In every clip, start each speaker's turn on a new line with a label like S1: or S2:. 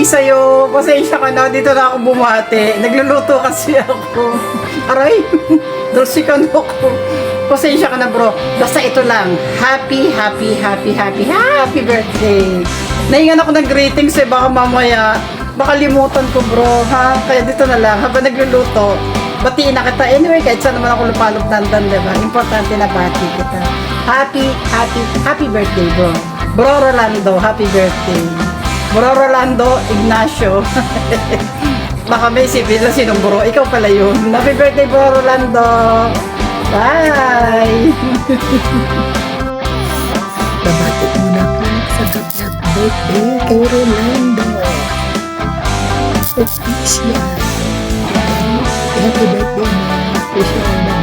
S1: Birthday sa'yo. Pasensya ka na. Dito na ako bumate. Nagluluto kasi ako. Aray. Dulce ka na ako. Pasensya ka na bro. Basta ito lang. Happy, happy, happy, happy, happy birthday. Nahingan ako ng greetings eh. Baka mamaya. Baka limutan ko bro. Ha? Kaya dito na lang. Habang nagluluto. Batiin na kita. Anyway, kahit saan naman ako lupalog dandan, diba? Importante na bati kita. Happy, happy, happy birthday bro. Bro Rolando, happy birthday. Rolando Ignacio. Baka may civil na sinong bro. Ikaw pala yun. Happy birthday, Rolando. Bye!
S2: Babati muna po sa gabsat birthday kay Rolando. Official. Happy birthday na. Wish you all the.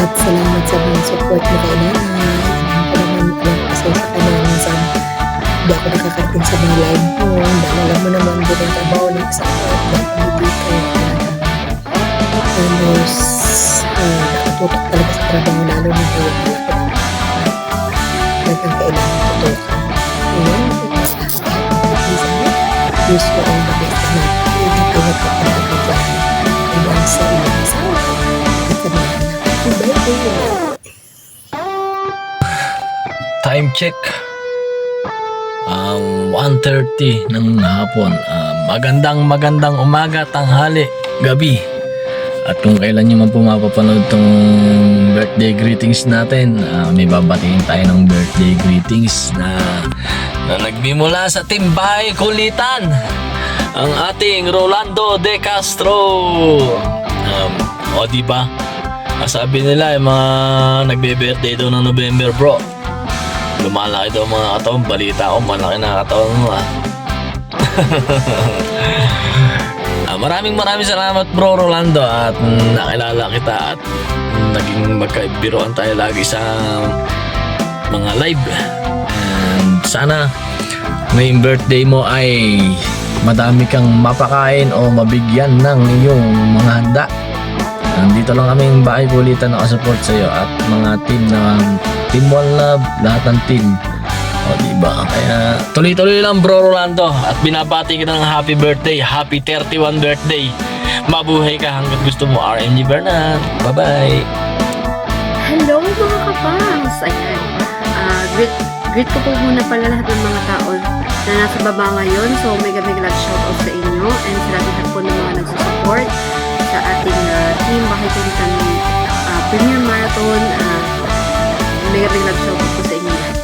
S2: At salamat sa mga support mo kay nanay. Alam ko naman, alam pasensya ka na minsan. Hindi ako nakakarating sa mga live mo. Dahil alam mo naman din ang trabaho ng isa ko. Dahil hindi ka halos uh, nakatutok talaga sa trabaho lalo na kayo malaki na talagang kailangan tutukan. Ayan, Wish ko all the best na ingat-ingat ka palagi dyan. Hanggang sa iyong asawa at sa mga anak. Happy birthday!
S3: Time check. Um, 1.30 ng hapon. Um, magandang magandang umaga, tanghali, gabi. At kung kailan nyo man po mapapanood tong birthday greetings natin, ah, may babatiin tayo ng birthday greetings na, na nagmimula sa Timbay Kulitan. Ang ating Rolando De Castro. Um, o di ba? Ah, Sabi nila yung mga nagbe-birthday daw ng November bro. Lumalaki daw mga katawan. Balita ko, malaki na katawan mo ah. Ah, maraming maraming salamat bro Rolando at nakilala kita at naging magkaibiroan tayo lagi sa mga live. And sana ngayong birthday mo ay madami kang mapakain o mabigyan ng iyong mga handa. Nandito lang kaming bahay kulitan nakasupport sa iyo at mga team na Team One Love, lahat ng team. O diba? Kaya tuloy-tuloy lang bro Rolando at binabati kita ng happy birthday, happy 31 birthday. Mabuhay ka hanggang gusto mo RMG Bernard. Bye-bye.
S4: Hello mga kapangs! Ayan. Ah, greet, greet ko po muna pala lahat ng mga tao na nasa baba ngayon. So, mega mega love shoutout sa inyo and sa lahat po ng mga nagsusupport sa ating ah, team Bahay Kulitan uh, Premier Marathon. Ah, mega mega love shoutout po sa inyo lahat.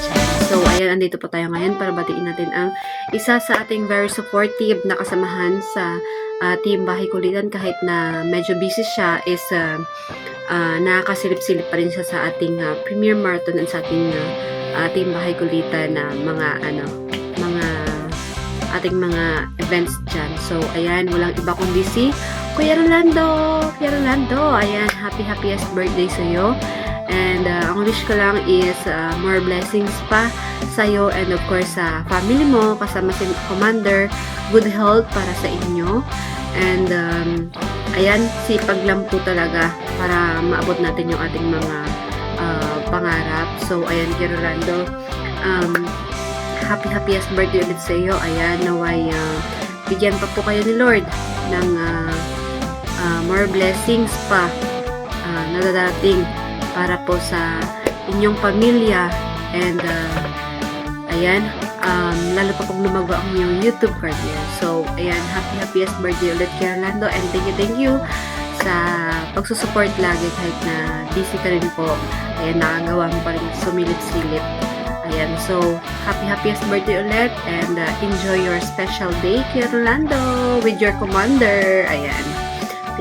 S4: So, ayan, andito po tayo ngayon para batiin natin ang isa sa ating very supportive na kasamahan sa ah, team Bahay Kulitan kahit na medyo busy siya is ah, ah, nakakasilip-silip pa rin siya sa ating ah, Premier Marathon at sa ating ah, ating bahay kulitan na mga ano ating mga events dyan. So, ayan, walang iba kundi si Kuya Rolando. Kuya Rolando, ayan, happy happiest birthday sa'yo. And uh, ang wish ko lang is uh, more blessings pa sa'yo and of course sa family mo, kasama si Commander, good health para sa inyo. And um, ayan, sipag lang talaga para maabot natin yung ating mga ah, pangarap. So, ayan, kay Rolando, um, happy happiest birthday ulit sa iyo. Ayan, naway ah, bigyan pa po kayo ni Lord ng ah, ah, more blessings pa ah, na dadating para po sa inyong pamilya and ah, ayan, um, lalo pa pong lumago ang inyong YouTube career. So, ayan, happy happiest birthday ulit kay Orlando and thank you, thank you sa pagsusupport lagi kahit na busy ka rin po. Ayan, nakagawa mo pa rin sumilip-silip. Ayan, so, happy happiest birthday ulit and uh, enjoy your special day kay Orlando with your commander. Ayan.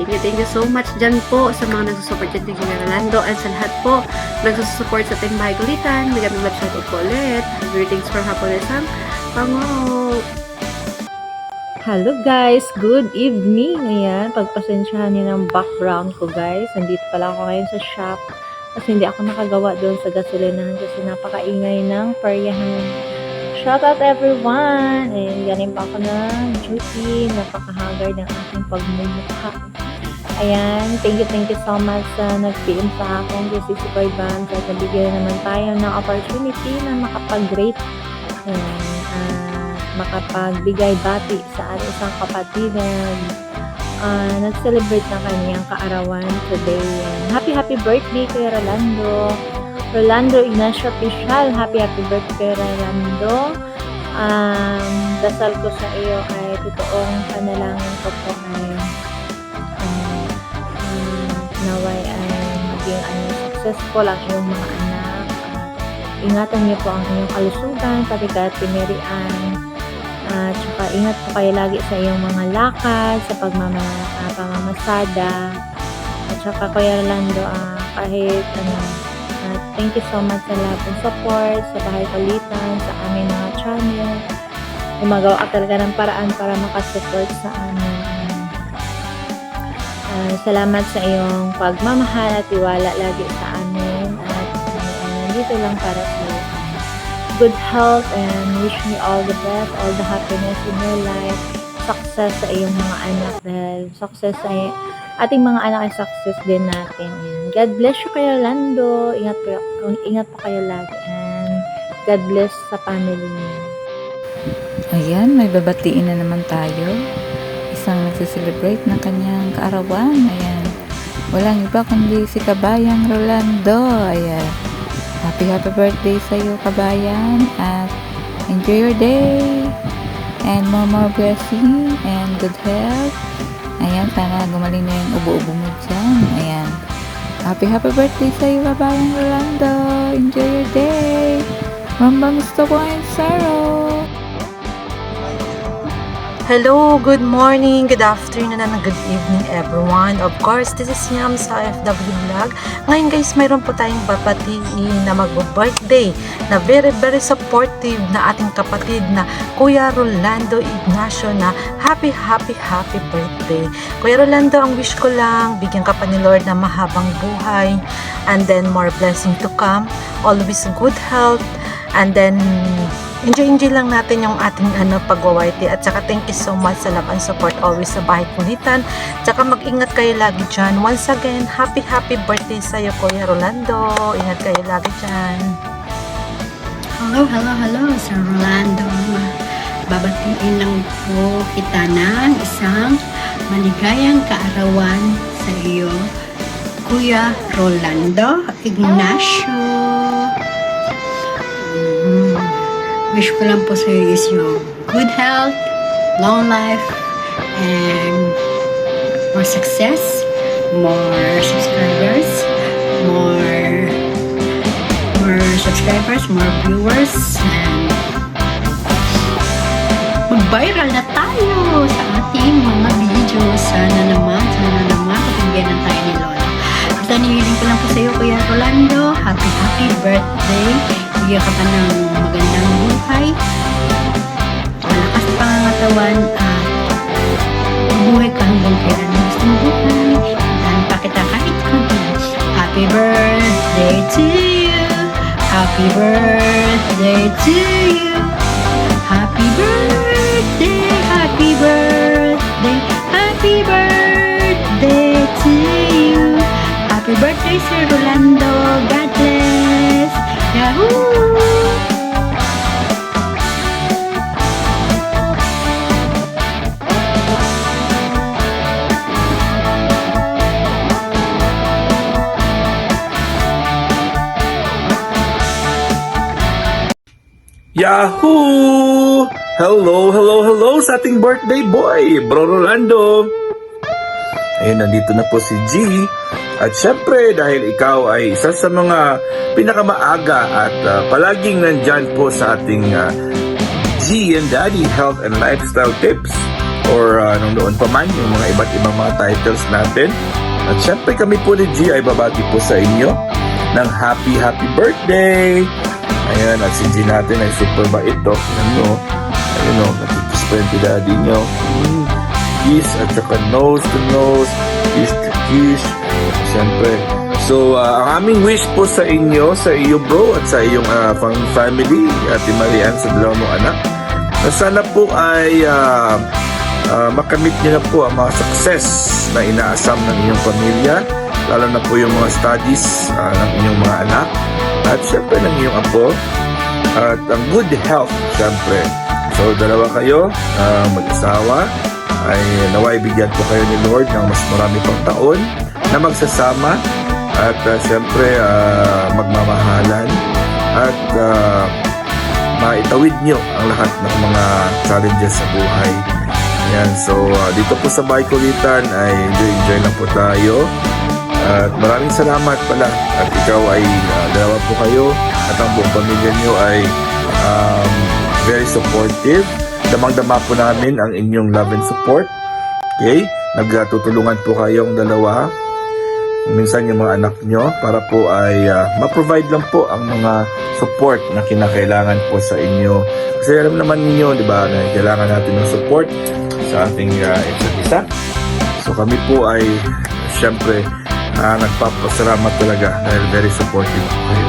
S4: Thank you, thank you so much dyan po sa mga nagsusupport dyan kay Orlando and sa lahat po nagsusupport sa Team Bahay Gulitan. Bigyan ng love shoutout po ulit. Greetings from Haponesang Pango.
S5: Hello guys! Good evening! Ayan, pagpasensyahan niyo ng background ko guys. Nandito pala ako ngayon sa shop kasi hindi ako nakagawa doon sa gasolinahan kasi napakaingay ng peryahan. Shout out everyone! Ayan, galing pa ako ng duty. Napakahagard ng aking pagmumukha. Ayan, thank you, thank you so much sa nag-PM sa akin kasi si Boy Band at nabigyan naman tayo ng opportunity na makapag-rate. Ayan, ah, makapagbigay bati sa ating isang kapatid ah, nag-celebrate ng kanyang kaarawan today. Happy, happy birthday kay Rolando. Rolando Ignacio Pichal, happy, happy birthday Rolando. Um, dasal ko sa iyo ay totoong panalangin ko po ay um, um, naway ay maging ano, successful ang iyong mga anak. At ingatan niyo po ang inyong kalusugan, pati. At saka ingat po kayo lagi sa iyong mga lakad, sa pagmama, ah, pamamasada. At saka Kuya Rolando, ah, kahit ano, ah, thank you so much sa lahat ng support, sa bahay kalitan, sa aming mga channel. Gumagawa ka talaga ng paraan para makasupport sa amin. Ah, salamat sa iyong pagmamahal at tiwala lagi sa amin. At uh, nandito lang para sa. Good health and wish me all the best, all the happiness in your life. Success sa iyong mga anak dahil success sa ating mga anak ay success din natin. And God bless you kayo, Lando. Ingat po, ingat po kayo lagi. And God bless sa family niyo.
S6: Ayan, may babatiin na naman tayo. Isang nagsiselebrate ng kanyang kaarawan. Ayan. Walang iba kundi si Kabayang Rolando. Ayan. Happy happy birthday sa iyo, Kabayan. At enjoy your day. And more more blessing and good health. Ayan, sana gumaling na yung ubo-ubo mo dyan. Ayan. Happy happy birthday sa iyo, Kabayang Rolando. Enjoy your day. Mambang gusto ko ang Sarah.
S7: Hello, good morning, good afternoon, and good evening everyone. Of course, this is Yam sa FW Vlog. Ngayon guys, mayroon po tayong babatiin na mag-birthday na very very supportive na ating kapatid na Kuya Rolando Ignacio na happy happy happy birthday. Kuya Rolando, ang wish ko lang, bigyan ka pa ni Lord na mahabang buhay and then more blessing to come. Always good health and then enjoy-enjoy lang natin yung ating ano, pagwawaiti at saka thank you so much sa love and support always sa bahay kulitan tsaka mag-ingat kayo lagi dyan. Once again happy happy birthday sa'yo Kuya Rolando. Ingat kayo lagi dyan.
S1: Hello, hello, hello, Sir Rolando. Babatiin lang po kita ng isang maligayang kaarawan sa iyo, Kuya Rolando Ignacio. Wish ko lang po sa iyo is yung good health, long life, and more success, more subscribers, more more subscribers, more viewers, and mag-viral na tayo sa ating mga videos. Sana naman, sana naman, kapagyanan tayo ni Lola. Basta nihiling ko lang po sa Kuya Rolando. Happy, happy birthday. Bigyan ka pa ng magandang buhay. Malakas pangangatawan at mabuhay ka hanggang kailan mo gusto mong buhay. Dahil pa kita kahit kunti. Happy birthday to you. Happy birthday to you. Happy birthday, happy birthday, happy birthday Birthday, Sir Rolando. God. Yahoo!
S8: Yahoo! Hello, hello, hello sa ating birthday boy, Bro Rolando. Ayun, nandito na po si G. At syempre, dahil ikaw ay isa sa mga pinakamaaga at ah, palaging nandyan po sa ating ah, G and Daddy Health and Lifestyle Tips or uh, nung noon pa man yung mga iba't ibang mga titles natin. At syempre kami po ni G ay babati po sa inyo ng happy happy birthday! Ayan, at si G natin ay super bait to. Ano, ayun o, nakikiss pa yung daddy nyo. Mm, kiss at saka nose to nose, kiss to kiss. Siyempre. So, ah, ang aming wish po sa inyo, sa iyo bro, at sa iyong fam- family, Ate Marian, sa dalawang mong anak, na sana po ay ah, ah, makamit niyo na po ang mga success na inaasam ng inyong pamilya, lalo na po yung mga studies ah, ng inyong mga anak, at syempre ng iyong apo, at ang good health, syempre, So, dalawa kayo, ah, mag-asawa, ay naway bigyan po kayo ni Lord ng mas marami pang taon na magsasama at ah, syempre ah, magmamahalan at ah, maitawid nyo ang lahat ng mga challenges sa buhay. Yan, so ah, dito po sa Baikulitan ay enjoy-enjoy lang po tayo. At maraming salamat pala at ikaw ay ah, dalawa po kayo at ang buong pamilya nyo ay um, very supportive. Damang-dama po namin ang inyong love and support. Okay? Nagtutulungan po kayong dalawa. Minsan yung mga anak nyo para po ay ah, ma-provide lang po ang mga support na kinakailangan po sa inyo. Kasi alam naman ninyo, di ba, na kailangan natin ng support sa ating uh, isa't isa. So kami po ay syempre ah, nagpapasalamat talaga dahil very supportive po kayo.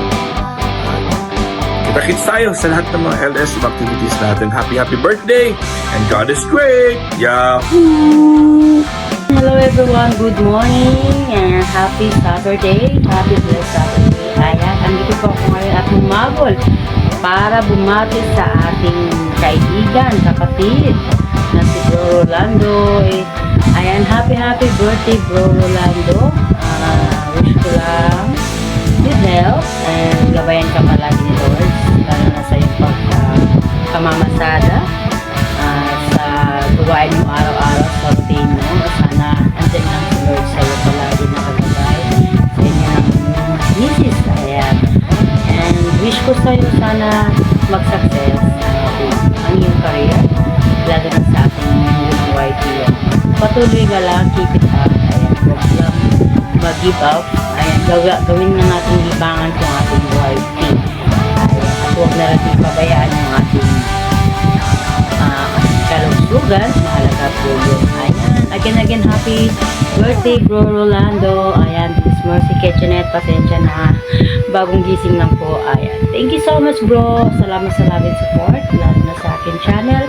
S8: Kita-kits tayo sa lahat ng mga LS activities natin. Happy, happy birthday! And God is great! Yahoo!
S9: Hello everyone, good morning and happy Saturday, happy blessed Saturday. Ayan, andito po ako ngayon at humabol para bumati sa ating kaibigan, kapatid na si Bro Rolando. Eh, Ayan, happy happy birthday Bro Rolando. Mag-give up. Ayan, gawa, gawin na natin libangan kung ating YT. Ayan, at huwag na natin pabayaan yung ating ah, kalusugan. Mahalaga po yun. Ayan. Again, again, happy birthday, bro Rolando. Ayan, this is Mercy Kitchenette. Pasensya na. Bagong gising lang po. Ayan. Thank you so much, bro. Salamat sa love and support. Lalo na sa akin channel.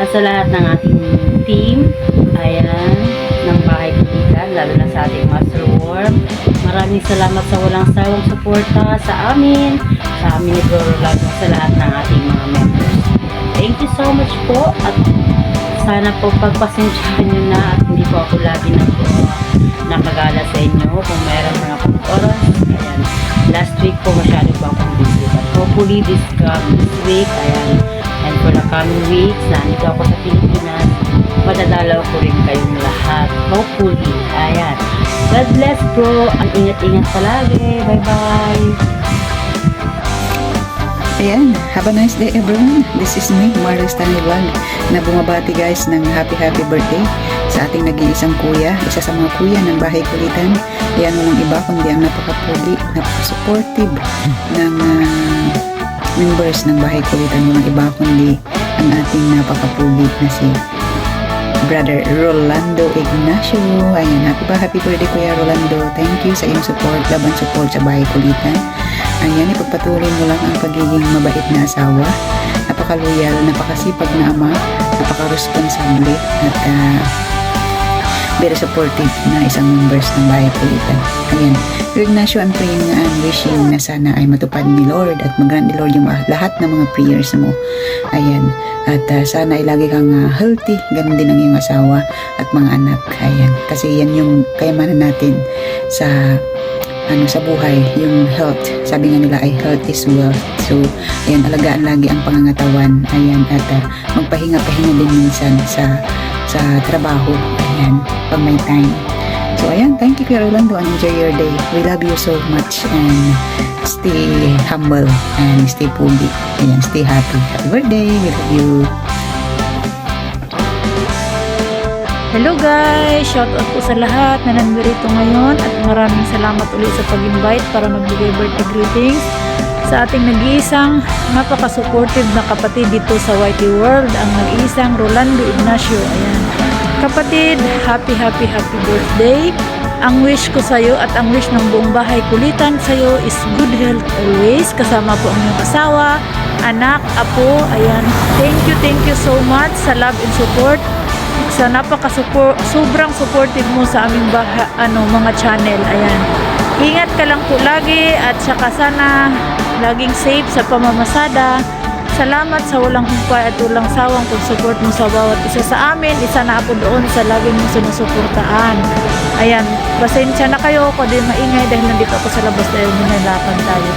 S9: At sa lahat ng ating team. Ayan. Ng bahay kulitan. Lalo na sa ating Master Worm. Maraming salamat sa walang sawang suporta sa amin. Sa amin ni Bro Rolando. Sa lahat ng ating mga members. Thank you so much po at sana po pagpasensyahan nyo na at hindi po ako lagi na po nakagala sa inyo kung meron mga oras. Ayan. Last week po masyado po akong busy. But hopefully this, this week, ayan, and for the coming weeks, nandito ako sa Pilipinas, madadalaw ko rin kayong lahat. Hopefully. Ayan. God bless bro. Ang ingat-ingat palagi. Bye-bye.
S10: Ayan, have a nice day everyone. This is me, Marlo Stanley Vlog, na bumabati guys ng happy happy birthday sa ating nag-iisang kuya, isa sa mga kuya ng bahay kulitan. Yan walang iba kundi ang napaka-pogi, napaka-supportive ng ah, members ng bahay kulitan. Walang iba kundi ang ating napaka-pogi na si Brother Rolando Ignacio. Ayan, happy ba? Happy birthday Kuya Rolando. Thank you sa iyong support, laban support sa bahay kulitan. Ayan, ipagpatuloy mo lang ang pagiging mabait na asawa, napaka-loyal, napakasipag na ama, napaka-responsable, at ah, very supportive na isang members ng bahay kulitan. Ayan, Ignacio, I'm praying and wishing na sana ay matupad ni Lord at mag-grant ni Lord yung lahat ng mga prayers mo. Ayan, at ah, sana ay lagi kang ah, healthy, ganun din ang iyong asawa at mga anak. Ayan, kasi yan yung kayamanan natin sa ano sa buhay, yung health. Sabi nga nila ay health is wealth. So, ayan, alagaan lagi ang pangangatawan. Ayan, at ah, magpahinga-pahinga din minsan sa sa trabaho. Ayan, pag may time. So, ayan, thank you Kuya Rolando and enjoy your day. We love you so much and stay humble and stay pogi. Ayan, stay happy. Happy birthday. We love you.
S5: Hello guys! Shoutout po sa lahat na nandito ngayon at maraming salamat ulit sa pag-invite para magbigay birthday greetings sa ating nag-iisang napaka-supportive na kapatid dito sa YT World, ang nag-iisang Rolando Ignacio. Ayan. Kapatid, happy, happy, happy birthday. Ang wish ko sa iyo at ang wish ng buong bahay kulitan sa iyo is good health always. Kasama po ang iyong asawa, anak, apo. Ayan. Thank you, thank you so much sa love and support sa napaka sobrang supportive mo sa aming baha, ano mga channel. Ayan. Ingat ka lang po lagi at saka sana laging safe sa pamamasada. Salamat sa walang humpay at walang sawang pag-support mo sa bawat isa sa amin. Isa na ako doon sa lagi mong sinusuportaan. Ayan, pasensya na kayo ako din maingay dahil nandito ako sa labas dahil minalapan tayo.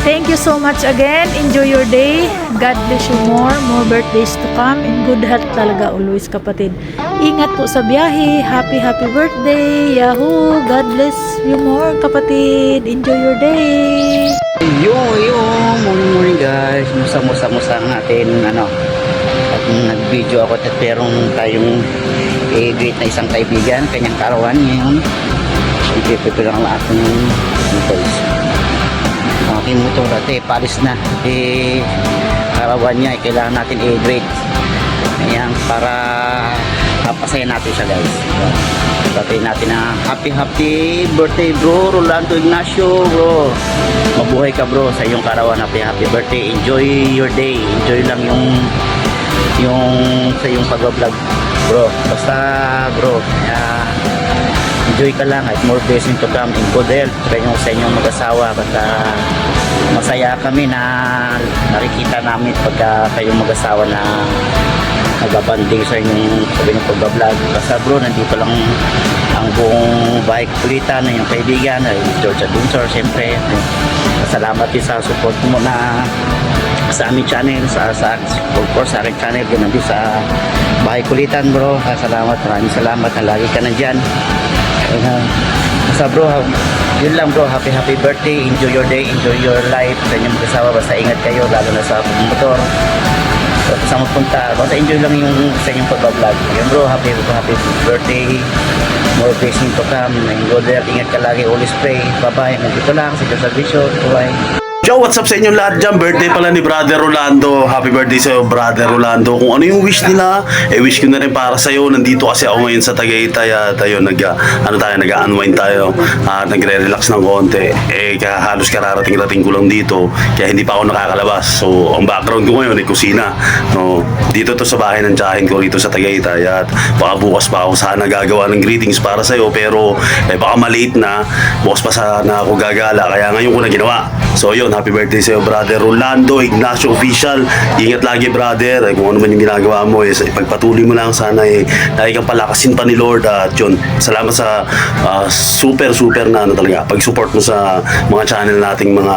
S5: Thank you so much again. Enjoy your day. God bless you more. More birthdays to come. In good health talaga always kapatid. Ingat po sa biyahe. Happy, happy birthday. Yahoo! God bless you more kapatid. Enjoy your day.
S11: Yo, yo, morning, morning guys. Musa, musa, musa ang atin, ano. At nag-video ako at perong tayong i-greet na isang kaibigan, kanyang karawan ngayon. Ipipipi lang ang ating motors. Ang aking motor at eh, palis na. Eh, karawan niya, eh, kailangan natin i-greet. Ayan, para papasaya natin siya guys. Sabihin natin na happy happy birthday bro. Rolando Ignacio bro. Mabuhay ka bro sa iyong karawan. Happy happy birthday. Enjoy your day. Enjoy lang yung yung sa iyong pag-vlog bro. Basta bro ah, enjoy ka lang at more blessing to come in good health. Kaya yung sa inyong mag-asawa. Basta masaya kami na nakikita namin pagka kayong mag-asawa na nagbabanding sa inyong sabi ng pagbablog. Basta bro nandito lang ang buong bahay kulitan na yung kaibigan ay George Adunzor siyempre. Salamat din sa support mo na sa aming channel sa sa of course sa aking channel din nandito sa bahay kulitan bro. Ah, salamat maraming salamat na lagi ka nandyan. Uh, basta bro yun lang bro. Happy happy birthday. Enjoy your day enjoy your life. Sa inyong mag-asawa basta ingat kayo lalo na sa motor sa magpunta. Basta enjoy lang yung sa inyong pagbablog. Yun bro, happy, happy birthday. More blessing to come. Go there. Ingat ka lagi. Always pray. Bye-bye. Nandito lang si Joseph Bishop. Bye-bye.
S12: Yo, what's up sa inyong lahat dyan? Birthday pala ni Brother Rolando. Happy birthday sa'yo, Brother Rolando. Kung ano yung wish nila, eh wish ko na rin para sa'yo. Nandito kasi ako ngayon sa Tagaytay at ayun, nag, ano tayo, nag-unwind tayo. At nagre-relax ng konti. Eh, ka- halos kararating-rating ko lang dito. Kaya hindi pa ako nakakalabas. So, ang background ko ngayon ay kusina. No, dito to sa bahay ng tsahin ko rito sa Tagaytay. At baka bukas pa ako sana gagawa ng greetings para sa'yo. Pero, eh, baka malate na. Bukas pa sana ako gagala. Kaya ngayon ko na ginawa. So yun, happy birthday sa'yo brother Rolando Ignacio Official. Ingat lagi brother. Eh, kung ano man yung ginagawa mo, eh, ipagpatuloy mo lang sana eh, lagi kang palakasin pa ni Lord. At yun, salamat sa ah, super super na ano talaga, pag-support mo sa mga channel nating mga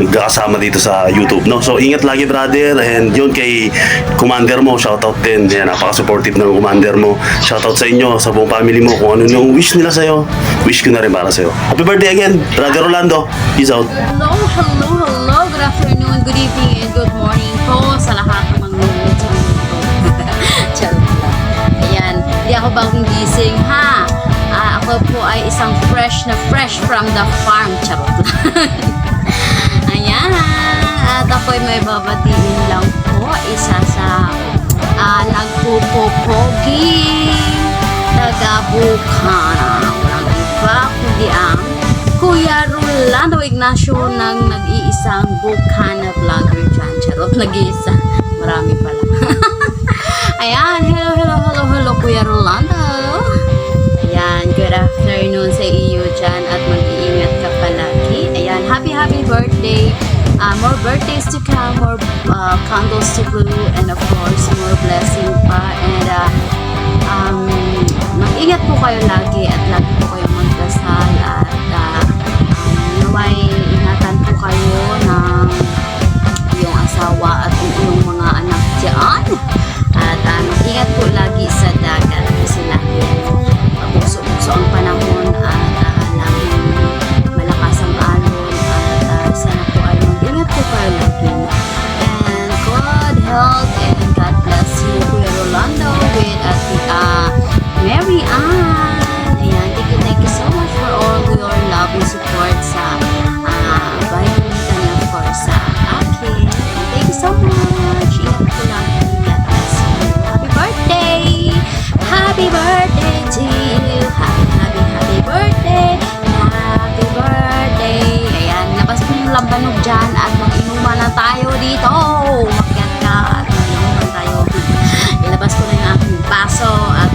S12: magkakasama dito sa YouTube. No? So ingat lagi brother. And yun kay commander mo, shoutout din. Yan, napaka-supportive ng commander mo. Shoutout sa inyo, sa buong family mo. Kung ano yung wish nila sa'yo, wish ko na rin para sa'yo. Happy birthday again, brother Rolando. Peace out.
S13: Hello, hello. Afternoon, good evening, and good morning po sa lahat ng mga nanonood sa mundo. Charot lang. Ayan, di ako bagong gising, ha? Ah, ako po ay isang fresh na fresh from the farm. Charot lang. Ayan, at ako'y may babatiin lang po. Isa sa ah, nagpupopogi, taga-bukana. Walang iba, kundi ang Rolando Ignacio ng nag-iisang Bukana vlogger dyan. Charot, nag-iisa. Marami pala. Ayan, hello, hello, hello, hello, Kuya Rolando. Ayan, good afternoon sa iyo dyan at mag-iingat ka palagi. Ayan, happy, happy birthday. Uh, more birthdays to come, more uh, candles to blow, and of course, more blessing pa. And uh, um, mag-ingat po kayo lagi at lagi po kayong magdasal at uh, naway ingatan po kayo ng iyong asawa at magkakanog dyan at mag-inuman na tayo dito. Umakyat ka at mag-inuman tayo. Ilabas ko na yung aking baso at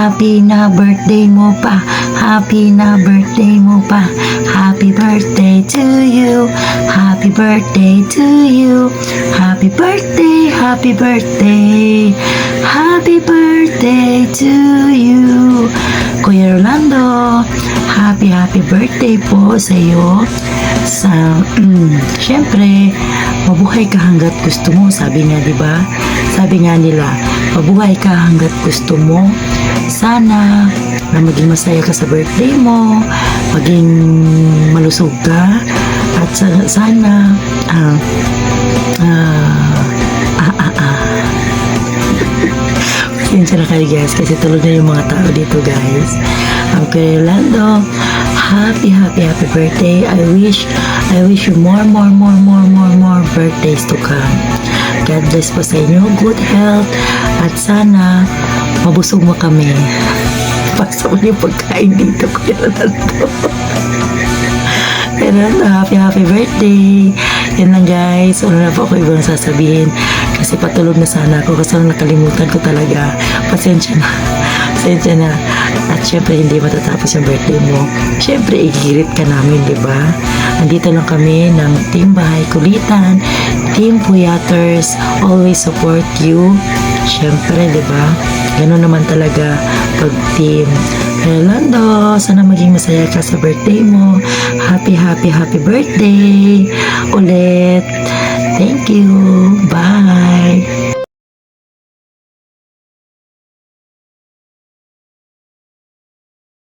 S14: Happy na birthday mo pa. Happy na birthday mo pa. Happy birthday to you. Happy birthday to you. Happy birthday, happy birthday. Happy birthday to you. Kuya Rolando, happy happy birthday po sa iyo. Sa, mm, syempre, mabuhay ka hanggat gusto mo, sabi nga, di ba? Sabi nga nila, mabuhay ka hanggat gusto mo. Sana na maging masaya ka sa birthday mo, maging malusog ka, at sa- sana, ah, ah, ah, ah, ah. Pasensya na kayo guys kasi tulog na yung mga tao dito guys. Ang kay Lando, happy, happy, happy birthday. I wish, I wish you more, more, more, more, more, more birthdays to come. God bless po sa inyo. Good health. At sana, mabusog mo kami. Pasok mo yung pagkain dito, Kuya Rolando. Pero happy, happy birthday. Yan lang guys. Wala na po ako ibang sasabihin. Kasi patulog na sana ako kasi nakalimutan ko talaga. Pasensya na. Pasensya na. At syempre hindi matatapos yung birthday mo. Syempre igigirit ka namin, di ba? Andito lang kami ng Team Bahay Kulitan, Team Puyaters, always support you. Syempre, di ba? Ganun naman talaga pag team. Hello Londo, sana maging masaya ka sa birthday mo. Happy, happy, happy birthday ulit. Thank you. Bye.